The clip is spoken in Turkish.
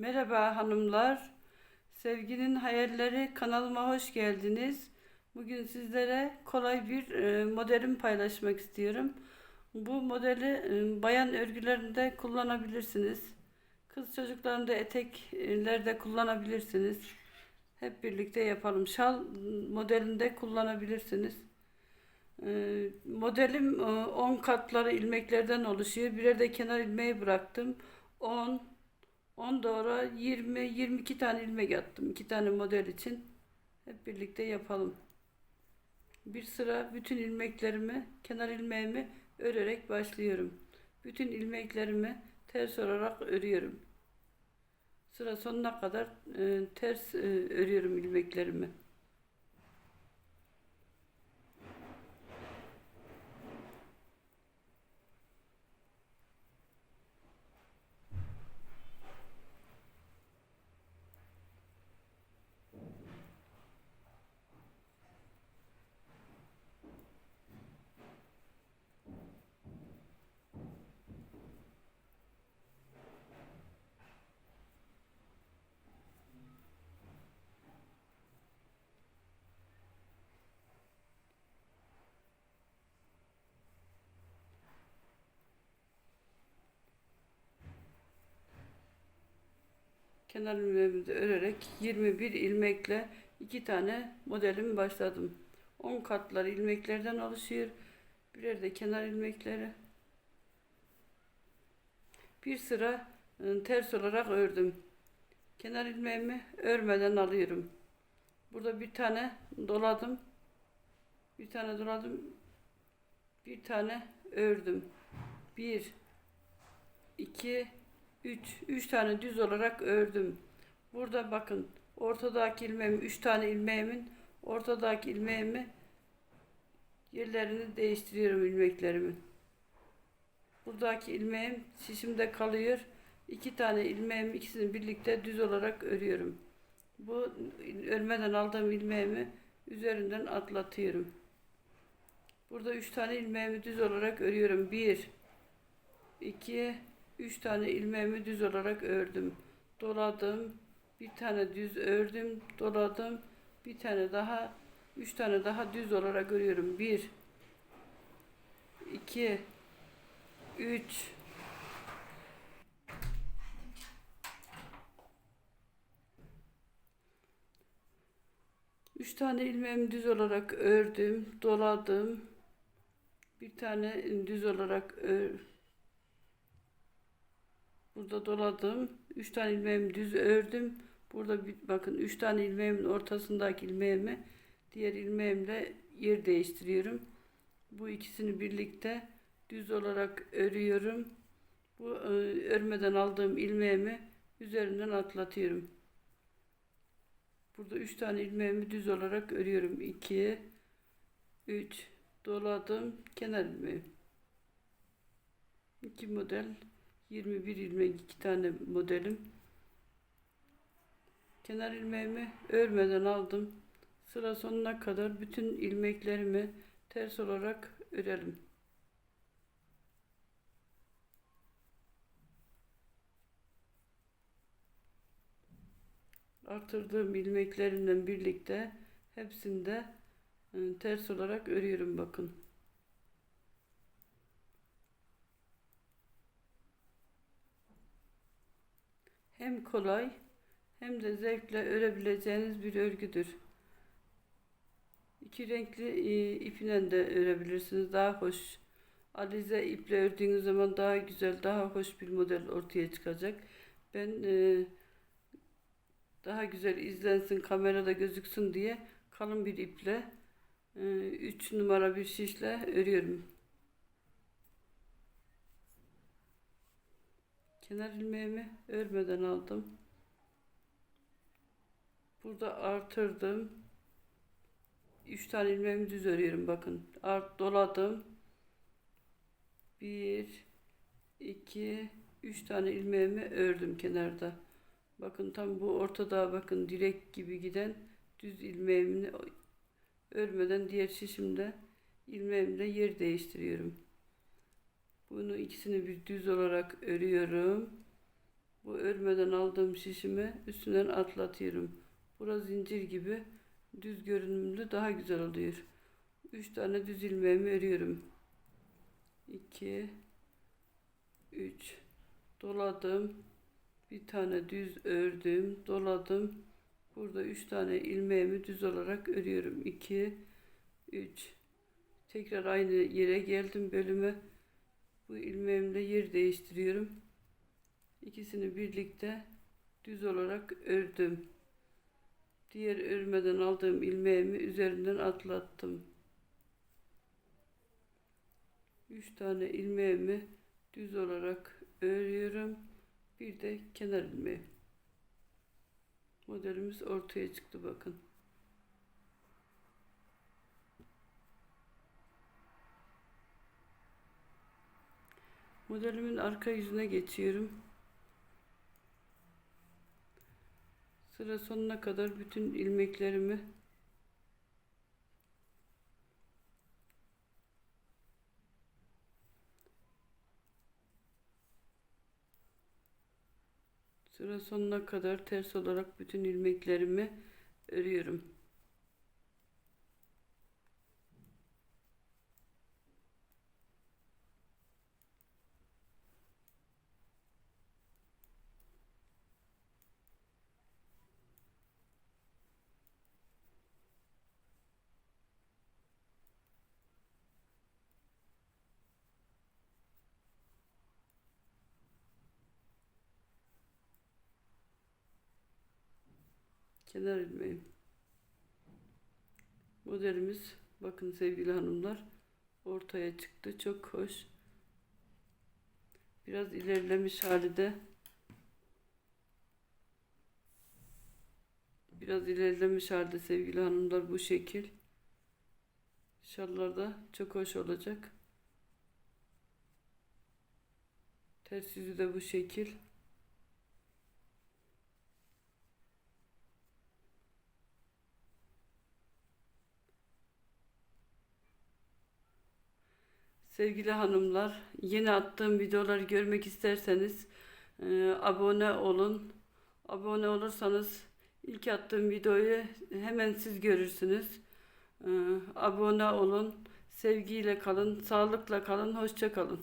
Merhaba hanımlar. Sevginin Hayalleri kanalıma hoş geldiniz. Bugün sizlere kolay bir e, modelimi paylaşmak istiyorum. Bu modeli e, bayan örgülerinde kullanabilirsiniz. Kız çocuklarında eteklerde kullanabilirsiniz. Hep birlikte yapalım. Şal modelinde kullanabilirsiniz. E, Modelim e, 10 katları ilmeklerden oluşuyor. Birer de kenar ilmeği bıraktım. 10 10 doğru 20 22 tane ilmek attım. 2 tane model için. Hep birlikte yapalım. Bir sıra bütün ilmeklerimi, kenar ilmeğimi örerek başlıyorum. Bütün ilmeklerimi ters olarak örüyorum. Sıra sonuna kadar e, ters e, örüyorum ilmeklerimi. Kenar ilmeğimi de örerek 21 ilmekle iki tane modelimi başladım. 10 katları ilmeklerden oluşuyor. Birer de kenar ilmekleri. Bir sıra e, ters olarak ördüm. Kenar ilmeğimi örmeden alıyorum. Burada bir tane doladım. Bir tane doladım. Bir tane ördüm. Bir, iki, 3 3 tane düz olarak ördüm. Burada bakın ortadaki ilmeğim 3 tane ilmeğimin ortadaki ilmeğimi yerlerini değiştiriyorum ilmeklerimin. Buradaki ilmeğim şişimde kalıyor. 2 tane ilmeğim ikisini birlikte düz olarak örüyorum. Bu örmeden aldığım ilmeğimi üzerinden atlatıyorum. Burada 3 tane ilmeğimi düz olarak örüyorum. 1 2 3 tane ilmeğimi düz olarak ördüm. Doladım. Bir tane düz ördüm. Doladım. Bir tane daha. Üç tane daha düz olarak örüyorum. Bir. iki, Üç. Üç tane ilmeğimi düz olarak ördüm. Doladım. Bir tane düz olarak ördüm Burada doladım. 3 tane ilmeğimi düz ördüm. Burada bir, bakın 3 tane ilmeğimin ortasındaki ilmeğimi diğer ilmeğimle yer değiştiriyorum. Bu ikisini birlikte düz olarak örüyorum. Bu e, örmeden aldığım ilmeğimi üzerinden atlatıyorum. Burada 3 tane ilmeğimi düz olarak örüyorum. 2 3 doladım. Kenar ilmeği. 2 model 21 ilmek iki tane modelim. Kenar ilmeğimi örmeden aldım. Sıra sonuna kadar bütün ilmeklerimi ters olarak örelim. Artırdığım ilmeklerimle birlikte hepsinde e, ters olarak örüyorum bakın. Hem kolay hem de zevkle örebileceğiniz bir örgüdür. İki renkli e, iple de örebilirsiniz. Daha hoş. Alize iple ördüğünüz zaman daha güzel, daha hoş bir model ortaya çıkacak. Ben e, daha güzel izlensin, kamerada gözüksün diye kalın bir iple 3 e, numara bir şişle örüyorum. Kenar ilmeğimi örmeden aldım. Burada artırdım. 3 tane ilmeğimi düz örüyorum bakın. Art doladım. 1 2 3 tane ilmeğimi ördüm kenarda. Bakın tam bu ortada bakın direk gibi giden düz ilmeğimi örmeden diğer şişimde ilmeğimle yer değiştiriyorum. Bunu ikisini bir düz olarak örüyorum. Bu örmeden aldığım şişimi üstünden atlatıyorum. Burası zincir gibi düz görünümlü daha güzel oluyor. 3 tane düz ilmeğimi örüyorum. 2 3 doladım. Bir tane düz ördüm, doladım. Burada 3 tane ilmeğimi düz olarak örüyorum. 2 3 Tekrar aynı yere geldim bölüme. Bu ilmeğimle yer değiştiriyorum. İkisini birlikte düz olarak ördüm. Diğer örmeden aldığım ilmeğimi üzerinden atlattım. 3 tane ilmeğimi düz olarak örüyorum. Bir de kenar ilmeği. Modelimiz ortaya çıktı bakın. Modelimin arka yüzüne geçiyorum. Sıra sonuna kadar bütün ilmeklerimi Sıra sonuna kadar ters olarak bütün ilmeklerimi örüyorum. Kenar ilmeğim. Modelimiz bakın sevgili hanımlar ortaya çıktı. Çok hoş. Biraz ilerlemiş hali de biraz ilerlemiş halde sevgili hanımlar bu şekil. Şallarda çok hoş olacak. Ters yüzü de bu şekil. Sevgili hanımlar, yeni attığım videoları görmek isterseniz e, abone olun. Abone olursanız ilk attığım videoyu hemen siz görürsünüz. E, abone olun. Sevgiyle kalın, sağlıkla kalın, hoşça kalın.